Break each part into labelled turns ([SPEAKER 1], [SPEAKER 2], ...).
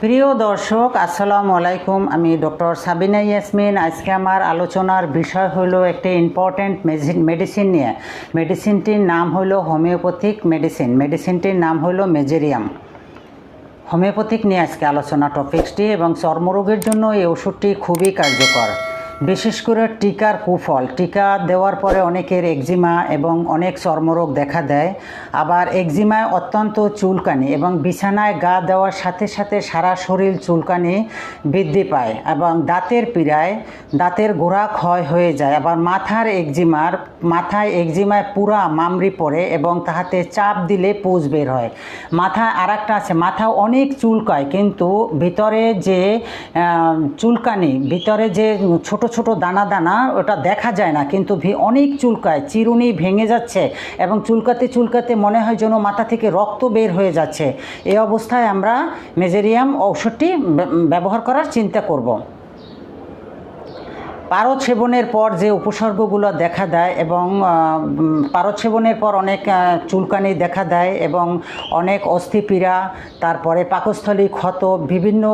[SPEAKER 1] প্রিয় দর্শক, আসসালামু আলাইকুম। আমি ডক্টর সাবিনা ইয়াসমিন। আজকে আমার আলোচনার বিষয় হলো একটি ইম্পর্ট্যান্ট মেডিসিন নিয়ে। মেডিসিনটির নাম হলো হোমিওপ্যাথিক মেডিসিন মেডিসিনটির নাম হলো মেজেরিয়াম হোমিওপ্যাথিক নিয়ে আজকে আলোচনা টপিক্সটি এবং চর্মরোগের জন্য এই ওষুধটি খুবই কার্যকর। বিশেষ করে টিকার কুফল। টিকা দেওয়ার পরে অনেকের একজিমা এবং অনেক চর্মরোগ দেখা দেয়। আবার একজিমায় অত্যন্ত চুলকানি এবং বিছানায় গা দেওয়ার সাথে সাথে সারা শরীর চুলকানি বৃদ্ধি পায় এবং দাঁতের পীড়ায় দাঁতের গোড়া ক্ষয় হয়ে যায়। আবার মাথার একজিমার, মাথায় একজিমায় পুরা মামরি পড়ে এবং তাহাতে চাপ দিলে পুজ বের হয়। মাথায় আর আছে, মাথা অনেক চুলকায়, কিন্তু ভিতরে যে চুলকানি, ভিতরে যে ছোট ছোট দানা দানা, ওটা দেখা যায় না, কিন্তু ভি- অনেক চুলকায়, চিরুনি ভেঙে যাচ্ছে এবং চুলকাতে চুলকাতে মনে হয় যেন মাথা থেকে রক্ত বের হয়ে যাচ্ছে। এই অবস্থায় আমরা মেজেরিয়াম ঔষধটি ব্যবহার করার চিন্তা করব। পারদ সেবনের পর যে উপসর্গগুলো দেখা দেয় এবং পারদ সেবনের পর অনেক চুলকানি দেখা দেয় এবং অনেক অস্থিপীড়া তারপরে পাকস্থলী ক্ষত, বিভিন্ন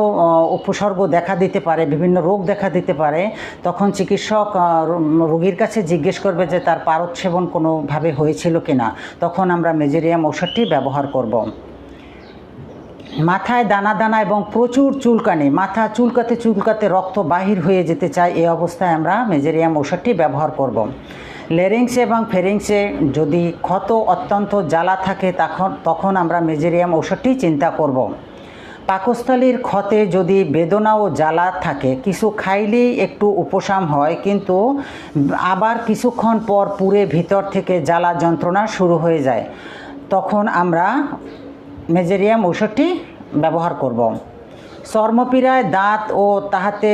[SPEAKER 1] উপসর্গ দেখা দিতে পারে, বিভিন্ন রোগ দেখা দিতে পারে, তখন চিকিৎসক রোগীর কাছে জিজ্ঞেস করবে যে তার পারদ সেবন কোনোভাবে হয়েছিল কিনা। তখন আমরা মেজেরিয়াম ওষুধটি ব্যবহার করব। মাথায় দানা দানা এবং প্রচুর চুলকানি মাথা চুলকাতে চুলকাতে রক্ত বাহির হয়ে যেতে চায় এই অবস্থায় আমরা মেজেরিয়াম ওষুধটি ব্যবহার করব। লেরিংসে এবং ফেরিংসে যদি ক্ষত অত্যন্ত জ্বালা থাকে, তখন তখন আমরা মেজেরিয়াম ওষুধটি চিন্তা করব। পাকস্থলীর ক্ষতে যদি বেদনা ও জ্বালা থাকে, কিছু খাইলেই একটু উপশম হয়, কিন্তু আবার কিছুক্ষণ পর পুরে ভিতর থেকে জ্বালা যন্ত্রণা শুরু হয়ে যায় তখন আমরা মেজেরিয়াম ঔষধটি ব্যবহার করব। চর্মপীড়ায় দাঁত ও তাহাতে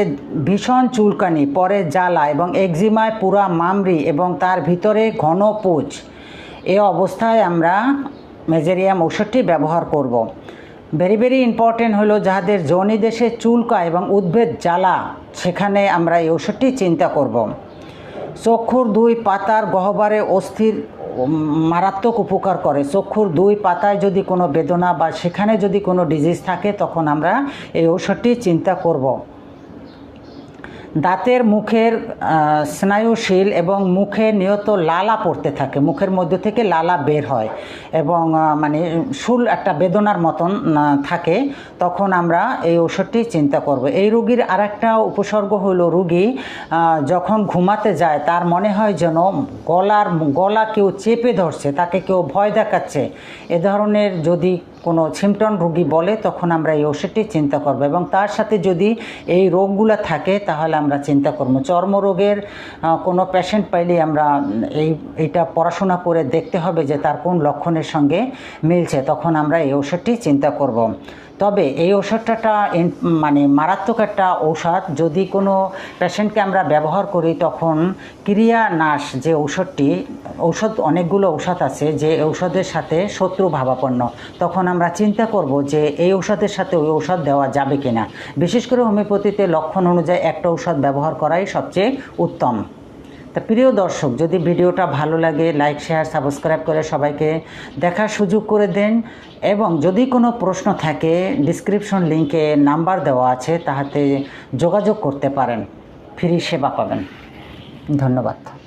[SPEAKER 1] ভীষণ চুলকানি, পরে জ্বালা এবং একজিমায় পুরা মামরি এবং তার ভিতরে ঘন পুজ। এ অবস্থায় আমরা মেজেরিয়াম ঔষধটি ব্যবহার করব। ভেরি ভেরি ইম্পর্টেন্ট হলো যাহাদের জনি দেশে চুলকা এবং উদ্ভেদ জ্বালা, সেখানে আমরা এই ওষুধটি চিন্তা করব। চক্ষুর দুই পাতার গহ্বরে অস্থির মারাত্মক উপকার করে। চক্ষুর দুই পাতায় যদি কোনো বেদনা বা সেখানে যদি কোনো ডিজিজ থাকে, তখন আমরা এই ঔষধটি চিন্তা করব। দাঁতের মুখের স্নায়ুশীল এবং মুখে নিয়ত লালা পড়তে থাকে। মুখের মধ্যে থেকে লালা বের হয় এবং মানে শুল একটা বেদনার মতন থাকে। তখন আমরা এই ওষুধটি চিন্তা করব। এই রুগীর আর একটা উপসর্গ হলো রুগী যখন ঘুমাতে যায়, তার মনে হয় যেন গলার, গলা কেউ চেপে ধরছে, তাকে কেউ ভয় দেখাচ্ছে। এ ধরনের যদি কোনো সিমটন রোগী বলে, তখন আমরা এই ওষুধটি চিন্তা করব। এবং তার সাথে যদি এই রোগগুলো থাকে, তাহলে আমরা চিন্তা করব। চর্মরোগের কোনো পেশেন্ট পাইলে আমরা এই এইটা পড়াশোনা করে দেখতে হবে যে তার কোন লক্ষণের সঙ্গে মিলছে। তখন আমরা এই ওষুধটি চিন্তা করব। তবে এই ওষুধটা মানে মারাত্মক একটা ঔষধ। যদি কোনো পেশেন্টকে আমরা ব্যবহার করি, তখন ক্রিয়া নাশ যে ঔষধটি ঔষধ, অনেকগুলো ঔষধ আছে যে ঔষধের সাথে শত্রু ভাবাপন্ন। তখন আমরা চিন্তা করব যে এই ঔষধের সাথে ওই ঔষধ দেওয়া যাবে কি না বিশেষ করে হোমিওপ্যাথিতে লক্ষণ অনুযায়ী একটা ঔষধ ব্যবহার করাই সবচেয়ে উত্তম। তা প্রিয় দর্শক, যদি ভিডিওটা ভালো লাগে, লাইক, শেয়ার, সাবস্ক্রাইব করে সবাইকে দেখার সুযোগ করে দেন এবং যদি কোনো প্রশ্ন থাকে ডিসক্রিপশন লিঙ্কে নাম্বার দেওয়া আছে, তাহাতে যোগাযোগ করতে পারেন। ফ্রি সেবা পাবেন। ধন্যবাদ।